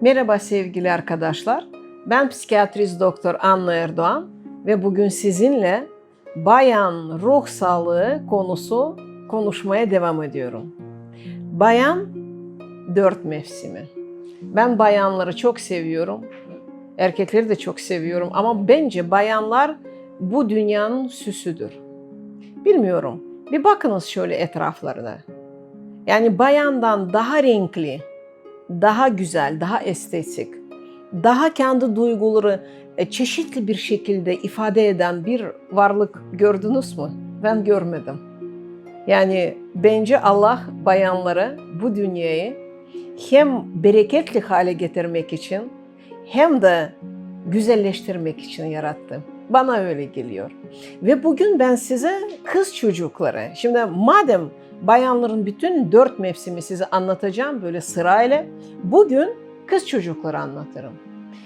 Merhaba sevgili arkadaşlar. Ben psikiyatrist doktor Anna Erdoğan ve bugün sizinle bayan ruh sağlığı konusu konuşmaya devam ediyorum. Bayan dört mevsimi. Ben bayanları çok seviyorum. Erkekleri de çok seviyorum ama bence bayanlar bu dünyanın süsüdür. Bilmiyorum. Bir bakınız şöyle etraflarına. Yani bayandan daha renkli, daha güzel, daha estetik, daha kendi duyguları e, çeşitli bir şekilde ifade eden bir varlık gördünüz mü? Ben görmedim. Yani bence Allah bayanlara bu dünyayı hem bereketli hale getirmek için hem de güzelleştirmek için yarattı. Bana öyle geliyor. Ve bugün ben size kız çocukları, şimdi madem bayanların bütün dört mevsimi size anlatacağım böyle sırayla, bugün kız çocukları anlatırım.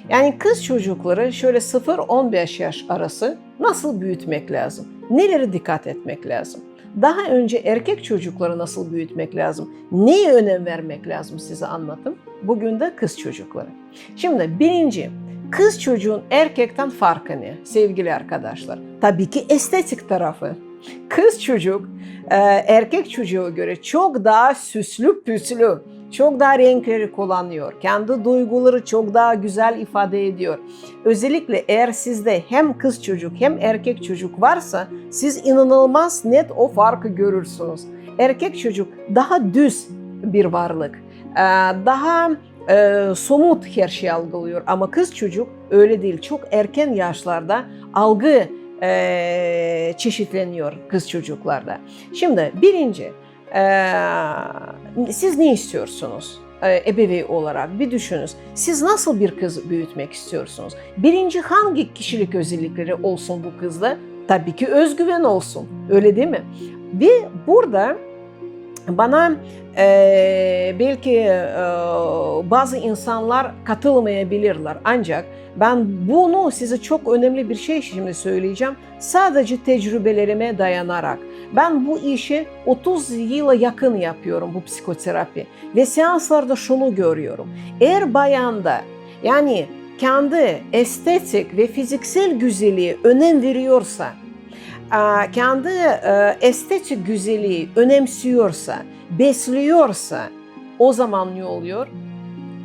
Yani kız çocukları şöyle 0-15 yaş arası nasıl büyütmek lazım? Nelere dikkat etmek lazım? Daha önce erkek çocukları nasıl büyütmek lazım? Neye önem vermek lazım size anlatım. Bugün de kız çocukları. Şimdi birinci, kız çocuğun erkekten farkı ne sevgili arkadaşlar? Tabii ki estetik tarafı. Kız çocuk e, erkek çocuğa göre çok daha süslü püslü, çok daha renkleri kullanıyor. Kendi duyguları çok daha güzel ifade ediyor. Özellikle eğer sizde hem kız çocuk hem erkek çocuk varsa siz inanılmaz net o farkı görürsünüz. Erkek çocuk daha düz bir varlık. e, Daha e, somut her şeyi algılıyor ama kız çocuk öyle değil. Çok erken yaşlarda algı e, çeşitleniyor kız çocuklarda. Şimdi birinci, e, siz ne istiyorsunuz? Ebeveyn olarak bir düşününüz. Siz nasıl bir kız büyütmek istiyorsunuz? Birinci hangi kişilik özellikleri olsun bu kızda? Tabii ki özgüven olsun. Öyle değil mi? Bir burada bana e, belki e, bazı insanlar katılmayabilirler ancak ben bunu size çok önemli bir şey şimdi söyleyeceğim. Sadece tecrübelerime dayanarak. Ben bu işi 30 yıla yakın yapıyorum bu psikoterapi ve seanslarda şunu görüyorum. Eğer bayanda yani kendi estetik ve fiziksel güzelliğe önem veriyorsa, kendi e, estetik güzelliği önemsiyorsa, besliyorsa o zaman ne oluyor?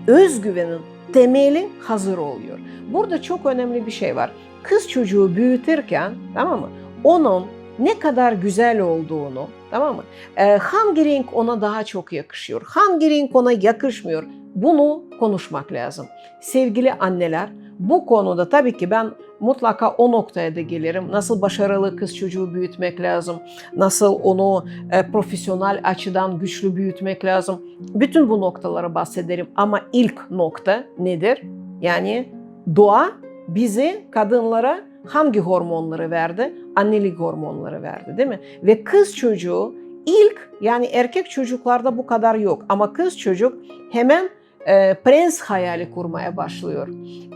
Özgüvenin temeli hazır oluyor. Burada çok önemli bir şey var. Kız çocuğu büyütürken tamam mı? Onun ne kadar güzel olduğunu tamam mı? Ee, hangi renk ona daha çok yakışıyor? Hangi renk ona yakışmıyor? Bunu konuşmak lazım. Sevgili anneler bu konuda tabii ki ben mutlaka o noktaya da gelirim. Nasıl başarılı kız çocuğu büyütmek lazım? Nasıl onu e, profesyonel açıdan güçlü büyütmek lazım? Bütün bu noktalara bahsederim ama ilk nokta nedir? Yani doğa bizi kadınlara hangi hormonları verdi? Annelik hormonları verdi değil mi? Ve kız çocuğu ilk yani erkek çocuklarda bu kadar yok ama kız çocuk hemen e, prens hayali kurmaya başlıyor.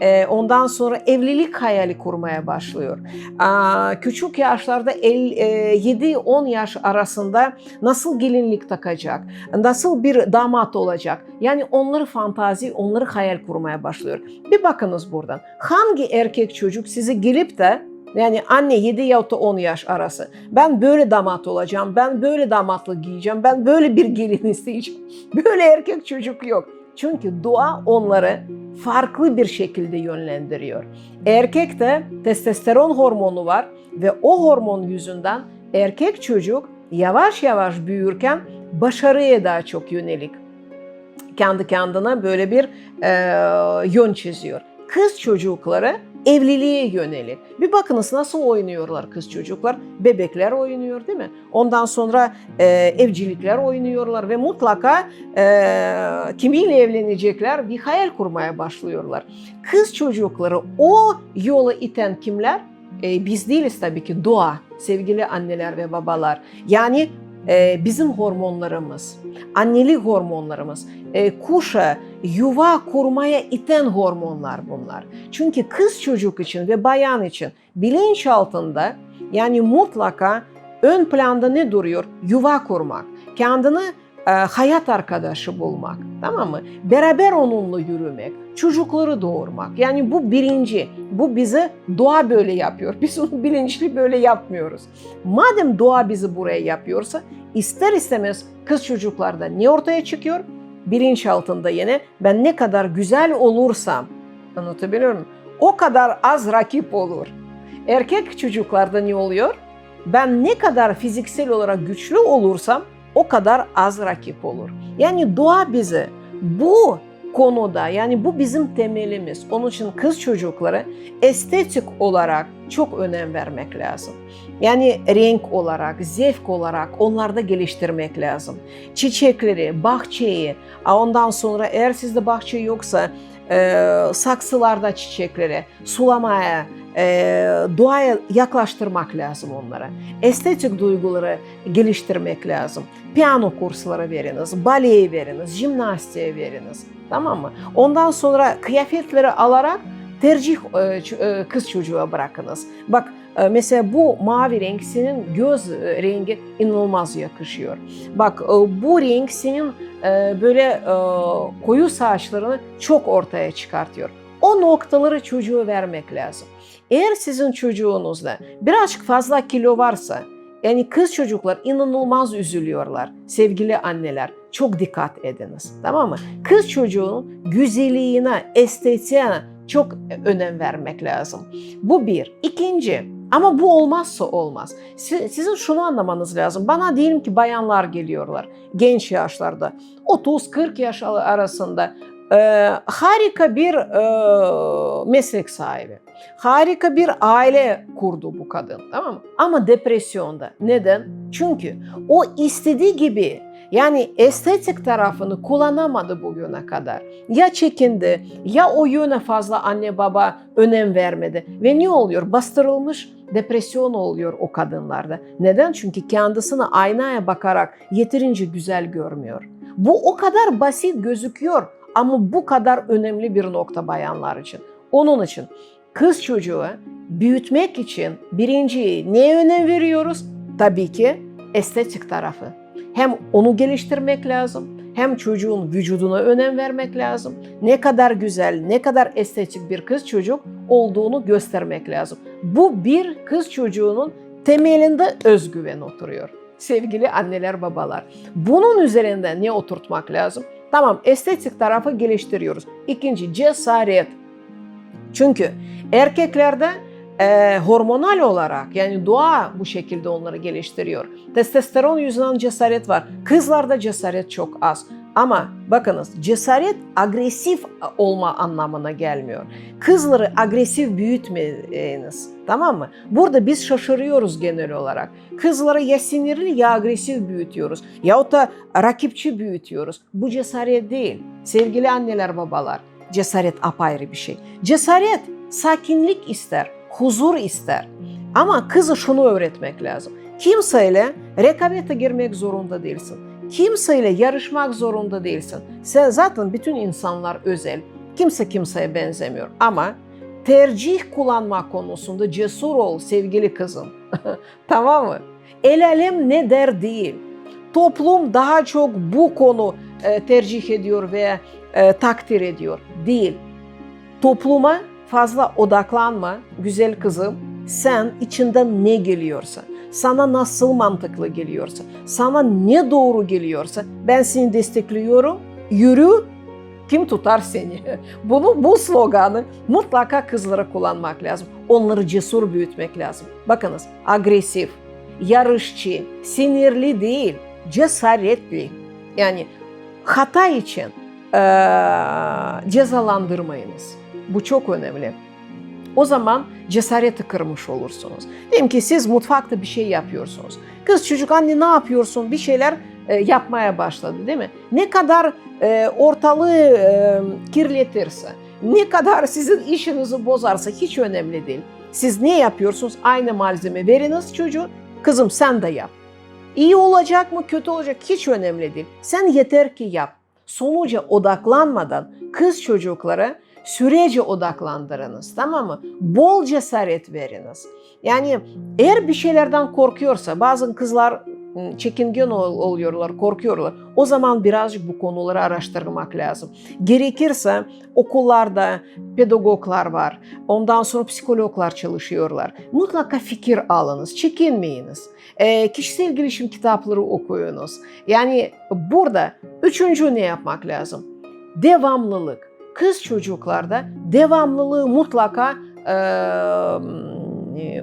E, ondan sonra evlilik hayali kurmaya başlıyor. Aa, küçük yaşlarda e, 7-10 yaş arasında nasıl gelinlik takacak, nasıl bir damat olacak. Yani onları fantazi, onları hayal kurmaya başlıyor. Bir bakınız buradan. Hangi erkek çocuk sizi gelip de yani anne 7 ya da 10 yaş arası. Ben böyle damat olacağım, ben böyle damatlık giyeceğim, ben böyle bir gelin isteyeceğim. Böyle erkek çocuk yok. Çünkü dua onları farklı bir şekilde yönlendiriyor. Erkekte testosteron hormonu var ve o hormon yüzünden erkek çocuk yavaş yavaş büyürken başarıya daha çok yönelik. Kendi kendine böyle bir e, yön çiziyor. Kız çocukları evliliğe yönelik. Bir bakınız nasıl oynuyorlar kız çocuklar. Bebekler oynuyor değil mi? Ondan sonra e, evcilikler oynuyorlar ve mutlaka e, kimiyle evlenecekler bir hayal kurmaya başlıyorlar. Kız çocukları o yola iten kimler? E, biz değiliz tabii ki doğa, sevgili anneler ve babalar. Yani e, bizim hormonlarımız, annelik hormonlarımız, e, kuşa, yuva kurmaya iten hormonlar bunlar. Çünkü kız çocuk için ve bayan için bilinç altında yani mutlaka ön planda ne duruyor? Yuva kurmak. Kendini hayat arkadaşı bulmak. Tamam mı? Beraber onunla yürümek, çocukları doğurmak. Yani bu birinci. Bu bize doğa böyle yapıyor. Biz onu bilinçli böyle yapmıyoruz. Madem doğa bizi buraya yapıyorsa ister istemez kız çocuklarda ne ortaya çıkıyor? Bilinç altında yine ben ne kadar güzel olursam anlatabiliyor muyum? O kadar az rakip olur. Erkek çocuklarda ne oluyor? Ben ne kadar fiziksel olarak güçlü olursam o kadar az rakip olur. Yani doğa bize bu konuda yani bu bizim temelimiz. Onun için kız çocukları estetik olarak çok önem vermek lazım. Yani renk olarak, zevk olarak onlarda geliştirmek lazım. Çiçekleri, bahçeyi, ondan sonra eğer sizde bahçe yoksa e, saksılarda çiçekleri sulamaya, e, doğaya yaklaştırmak lazım onlara. Estetik duyguları geliştirmek lazım. Piyano kursları veriniz, baleye veriniz, jimnastiğe veriniz. Tamam mı? Ondan sonra kıyafetleri alarak tercih e, e, kız çocuğa bırakınız. Bak mesela bu mavi renk senin göz e, rengi inanılmaz yakışıyor. Bak e, bu renk senin e, böyle koyu saçlarını çok ortaya çıkartıyor. O noktaları çocuğa vermek lazım. Eğer sizin çocuğunuzda birazcık fazla kilo varsa yani kız çocuklar inanılmaz üzülüyorlar. Sevgili anneler çok dikkat ediniz. Tamam mı? Kız çocuğunun güzelliğine, estetiğine çok önem vermek lazım. Bu bir. İkinci, ama bu olmazsa olmaz. Si- Sizin şunu anlamanız lazım. Bana diyelim ki bayanlar geliyorlar genç yaşlarda. 30-40 yaş arasında e, harika bir e, meslek sahibi. Harika bir aile kurdu bu kadın tamam mı? Ama depresyonda. Neden? Çünkü o istediği gibi yani estetik tarafını kullanamadı bugüne kadar. Ya çekindi ya o yöne fazla anne baba önem vermedi. Ve ne oluyor? Bastırılmış depresyon oluyor o kadınlarda. Neden? Çünkü kendisini aynaya bakarak yeterince güzel görmüyor. Bu o kadar basit gözüküyor ama bu kadar önemli bir nokta bayanlar için. Onun için kız çocuğu büyütmek için birinci neye önem veriyoruz? Tabii ki estetik tarafı. Hem onu geliştirmek lazım hem çocuğun vücuduna önem vermek lazım. Ne kadar güzel, ne kadar estetik bir kız çocuk olduğunu göstermek lazım. Bu bir kız çocuğunun temelinde özgüven oturuyor. Sevgili anneler, babalar. Bunun üzerinde ne oturtmak lazım? Tamam, estetik tarafı geliştiriyoruz. İkinci, cesaret. Çünkü erkeklerde e, hormonal olarak yani doğa bu şekilde onları geliştiriyor. Testosteron yüzünden cesaret var. Kızlarda cesaret çok az. Ama bakınız cesaret agresif olma anlamına gelmiyor. Kızları agresif büyütmeyiniz. Tamam mı? Burada biz şaşırıyoruz genel olarak. Kızları ya sinirli ya agresif büyütüyoruz. Yahut da rakipçi büyütüyoruz. Bu cesaret değil. Sevgili anneler babalar cesaret apayrı bir şey. Cesaret sakinlik ister, huzur ister. Ama kızı şunu öğretmek lazım. Kimseyle rekabete girmek zorunda değilsin. Kimseyle yarışmak zorunda değilsin. Sen zaten bütün insanlar özel. Kimse kimseye benzemiyor. Ama tercih kullanma konusunda cesur ol sevgili kızım. tamam mı? El alem ne der değil. Toplum daha çok bu konu e, tercih ediyor ve e, takdir ediyor. Değil. Topluma fazla odaklanma güzel kızım. Sen içinden ne geliyorsa, sana nasıl mantıklı geliyorsa, sana ne doğru geliyorsa ben seni destekliyorum. Yürü kim tutar seni? Bunu bu sloganı mutlaka kızlara kullanmak lazım. Onları cesur büyütmek lazım. Bakınız agresif, yarışçı, sinirli değil, cesaretli. Yani hata için e, cezalandırmayınız. Bu çok önemli. O zaman cesareti kırmış olursunuz. Diyelim ki siz mutfakta bir şey yapıyorsunuz. Kız çocuk anne ne yapıyorsun? Bir şeyler e, yapmaya başladı değil mi? Ne kadar e, ortalığı e, kirletirse, ne kadar sizin işinizi bozarsa hiç önemli değil. Siz ne yapıyorsunuz? Aynı malzeme veriniz çocuğu. Kızım sen de yap. İyi olacak mı kötü olacak hiç önemli değil. Sen yeter ki yap. Sonuca odaklanmadan kız çocuklara sürece odaklandırınız tamam mı? Bol cesaret veriniz. Yani eğer bir şeylerden korkuyorsa bazı kızlar ım, çekingen ol- oluyorlar, korkuyorlar. O zaman birazcık bu konuları araştırmak lazım. Gerekirse okullarda pedagoglar var. Ondan sonra psikologlar çalışıyorlar. Mutlaka fikir alınız, çekinmeyiniz. Ee, kişisel gelişim kitapları okuyunuz. Yani burada üçüncü ne yapmak lazım? Devamlılık. Kız çocuklarda devamlılığı mutlaka e,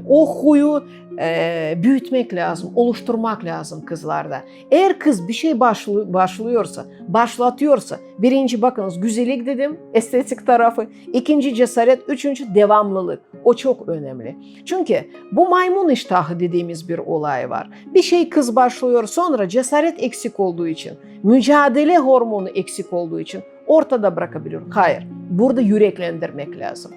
o huyu e, büyütmek lazım, oluşturmak lazım kızlarda. Eğer kız bir şey başlı, başlıyorsa, başlatıyorsa, birinci bakınız güzellik dedim, estetik tarafı, ikinci cesaret, üçüncü devamlılık. O çok önemli. Çünkü bu maymun iştahı dediğimiz bir olay var. Bir şey kız başlıyor sonra cesaret eksik olduğu için, mücadele hormonu eksik olduğu için ortada bırakabiliyor. Hayır, burada yüreklendirmek lazım.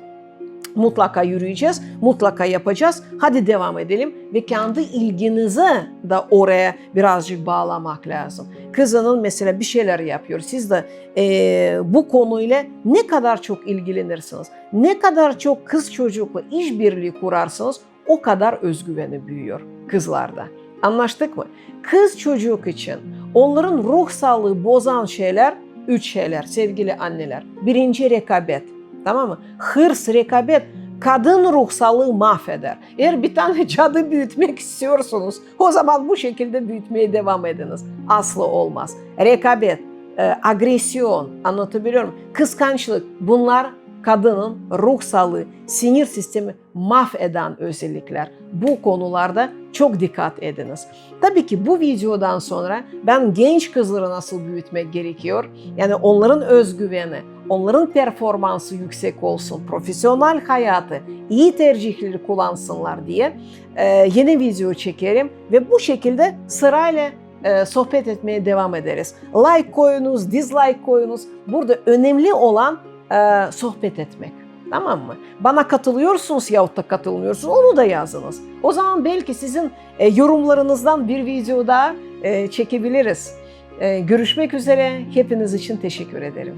Mutlaka yürüyeceğiz, mutlaka yapacağız. Hadi devam edelim ve kendi ilginizi de oraya birazcık bağlamak lazım. Kızının mesela bir şeyler yapıyor. Siz de eee, bu konuyla ne kadar çok ilgilenirsiniz, ne kadar çok kız çocukla işbirliği kurarsınız o kadar özgüveni büyüyor kızlarda. Anlaştık mı? Kız çocuk için onların ruh sağlığı bozan şeyler üç şeyler sevgili anneler. Birinci rekabet. Tamam mı? Hırs, rekabet kadın ruh sağlığı mahveder. Eğer bir tane cadı büyütmek istiyorsunuz o zaman bu şekilde büyütmeye devam ediniz. Aslı olmaz. Rekabet, e, agresyon anlatabiliyor muyum? Kıskançlık bunlar kadının ruh sağlığı, sinir sistemi mahveden özellikler. Bu konularda çok dikkat ediniz. Tabii ki bu videodan sonra ben genç kızları nasıl büyütmek gerekiyor? Yani onların özgüveni, onların performansı yüksek olsun, profesyonel hayatı, iyi tercihleri kullansınlar diye e, yeni video çekerim ve bu şekilde sırayla e, sohbet etmeye devam ederiz. Like koyunuz, dislike koyunuz. Burada önemli olan e, sohbet etmek. Tamam mı? Bana katılıyorsunuz yahut da katılmıyorsunuz onu da yazınız. O zaman belki sizin e, yorumlarınızdan bir video daha e, çekebiliriz. Görüşmek üzere. Hepiniz için teşekkür ederim.